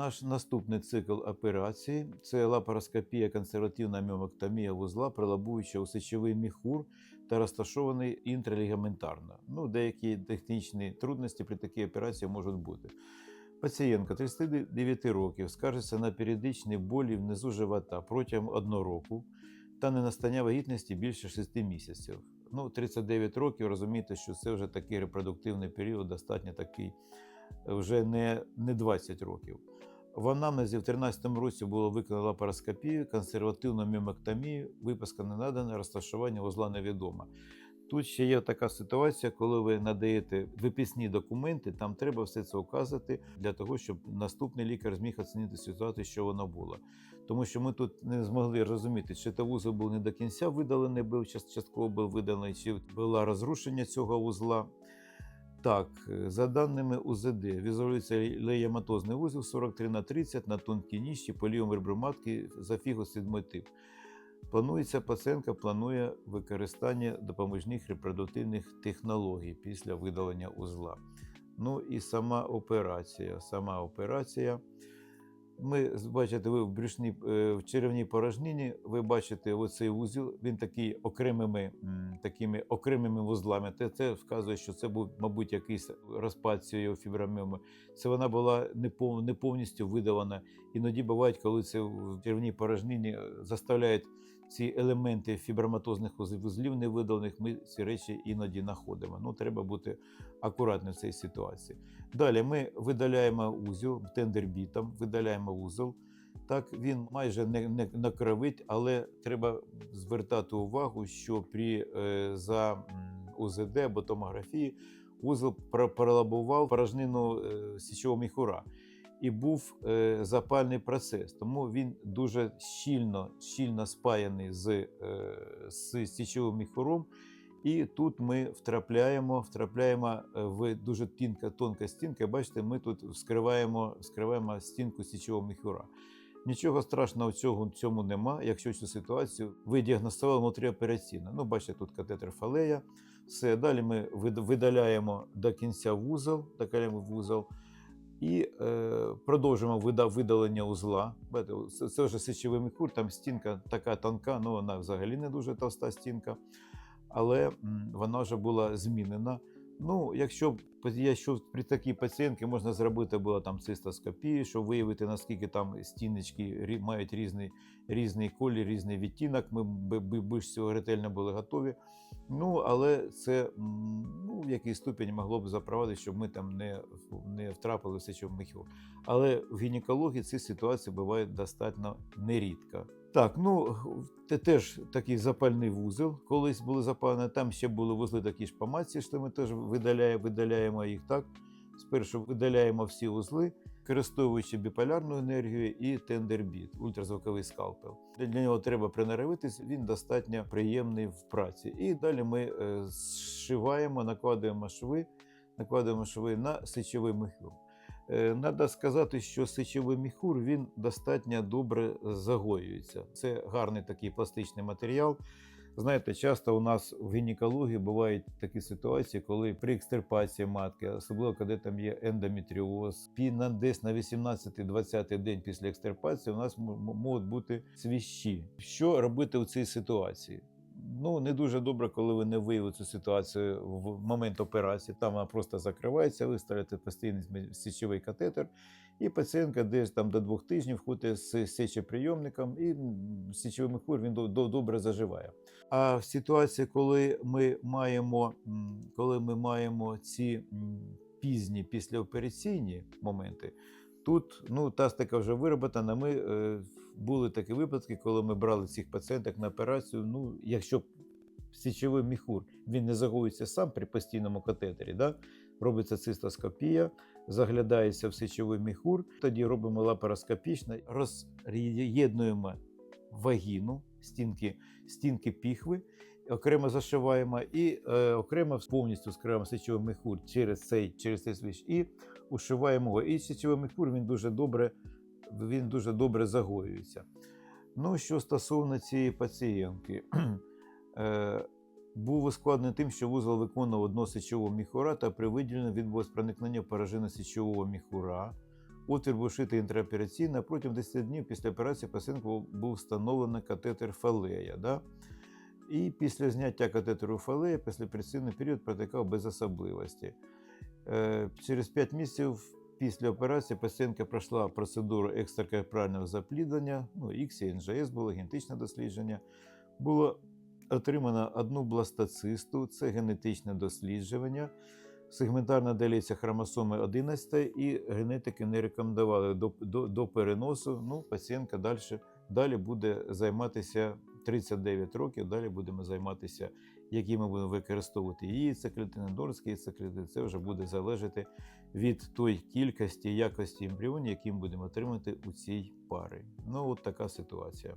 Наш наступний цикл операцій це лапароскопія консервативна міомектомія вузла, прилабуюча у сечовий міхур та розташований інтралігаментарно. Ну, деякі технічні трудності при такій операції можуть бути. Пацієнтка 39 років скаржиться на періодичні болі внизу живота протягом одного року та ненастання вагітності більше 6 місяців. Ну, 39 років, розумієте, що це вже такий репродуктивний період, достатньо такий, вже не, не 20 років. В анамнезі в 2013 році було виконано лапароскопію, консервативну міомектомію, виписка не надана, розташування вузла невідомо. Тут ще є така ситуація, коли ви надаєте виписні документи, там треба все це указати для того, щоб наступний лікар зміг оцінити ситуацію, що вона була. Тому що ми тут не змогли розуміти, чи та вузол був не до кінця видалений, був част- частково був видалений, чи було розрушення цього вузла. Так, е, за даними УЗД, візуалізується леєматозний вузол 43 на 30 на тонкій ніжці, поліом реброматки, за тип. Планується пацієнтка планує використання допоміжних репродуктивних технологій після видалення узла. Ну і сама операція. Сама операція. Ми бачите, ви в брюшній е, в черевній порожнині, ви бачите оцей вузіл. він такий окремими, такими окремими вузлами. Це, це вказує, що це був, мабуть, якийсь розпад цієї фіброміоми. Це вона була не, повністю видавана. Іноді бувають, коли це в черевній порожнині е, заставляють ці елементи фіброматозних вуз- вузлів невидалених, ми ці речі іноді знаходимо. Ну, треба бути акуратним в цій ситуації. Далі ми видаляємо узел тендербітом, видаляємо вузол. Так, він майже не, не, не але треба звертати увагу, що при е, за УЗД або томографії вузол пр- пролабував порожнину е, січового міхура. І був е, запальний процес, тому він дуже щільно, щільно спаяний з, е, з січовим міхуром. І тут ми втрапляємо, втрапляємо е, в дуже тонка, тонка стінка. Бачите, ми тут вскриваємо, вскриваємо стінку січового міхура. Нічого страшного в цьому нема, якщо цю ситуацію ви діагностували внутріопераційно. Ну, бачите, тут катетер фалея. Все, далі ми видаляємо до кінця вузол, вузол. І е, продовжуємо видалення узла. Це, це вже сечовий міхур, там стінка така тонка, ну вона взагалі не дуже товста стінка але вона вже була змінена. Ну, якщо, якщо при такій пацієнтці можна зробити було там цистоскопію, щоб виявити, наскільки там стіночки мають різний, різний колір, різний відтінок, ми більш цього ретельно були готові. Ну, але це ну, в який ступінь могло б запровадити, щоб ми там не, не втрапили в сечовий міхур. Але в гінекології ці ситуації бувають достатньо нерідко. Так, ну це теж такий запальний вузол. Колись були запалені. Там ще були вузли такі ж по матці, що ми теж видаляємо, видаляємо їх так. Спершу видаляємо всі вузли, використовуючи біполярну енергію і тендербіт, ультразвуковий скалпел. Для нього треба приноровитись, він достатньо приємний в праці. І далі ми е, зшиваємо, накладуємо шви, накладуємо шви на сечовий міхур. Е, Надо сказати, що сечовий міхур він достатньо добре загоюється. Це гарний такий пластичний матеріал. Знаєте, часто у нас в гінекології бувають такі ситуації, коли при екстерпації матки, особливо коли там є ендометріоз, десь на 18-20 день після екстерпації у нас можуть бути свіщі. Що робити в цій ситуації? Ну, не дуже добре, коли ви не виявили цю ситуацію в момент операції. Там вона просто закривається, ви ставите постійний сечовий катетер, і пацієнтка десь там до двох тижнів ходить з сечоприйомником, і м, сечовий він до- до- добре заживає. А в ситуації, коли ми маємо, коли ми маємо ці пізні післяопераційні моменти, тут ну, тастика вже вироботана. Ми е, були такі випадки, коли ми брали цих пацієнток на операцію. Ну, якщо січовий міхур він не загоюється сам при постійному катетері, да? робиться цистоскопія, заглядається в сечовий міхур, тоді робимо лапароскопічно, роз'єднуємо вагіну, стінки, стінки піхви, окремо зашиваємо і е, окремо повністю скриваємо сечовий міхур через цей, через цей свіч і ушиваємо його. І сечовий міхур він дуже добре, він дуже добре загоюється. Ну, що стосовно цієї пацієнтки, е, був ускладнений тим, що вузол виконував одно сечового міхура, та при виділенні відбулось проникнення поражини сечового міхура Отвір був шитий інтраопераційно. Протягом 10 днів після операції пацієнту був встановлений катетер фалея. Да? І після зняття катетеру фалея післяопераційний період протикав без особливості. Е, Через 5 місяців після операції пацієнтка пройшла процедуру екстракорпорального запліднення, ну, і НЖС було генетичне дослідження. Було отримано одну бластоцисту, це генетичне дослідження. Сегментарна деліція хромосоми 11 і генетики не рекомендували до, до, до переносу. Ну, пацієнтка далі, далі буде займатися 39 років, далі будемо займатися, які ми будемо використовувати її яйцеклітини, донорські яйцеклітини. Це вже буде залежати від тої кількості, якості ембріонів, які ми будемо отримати у цій парі. Ну, от така ситуація.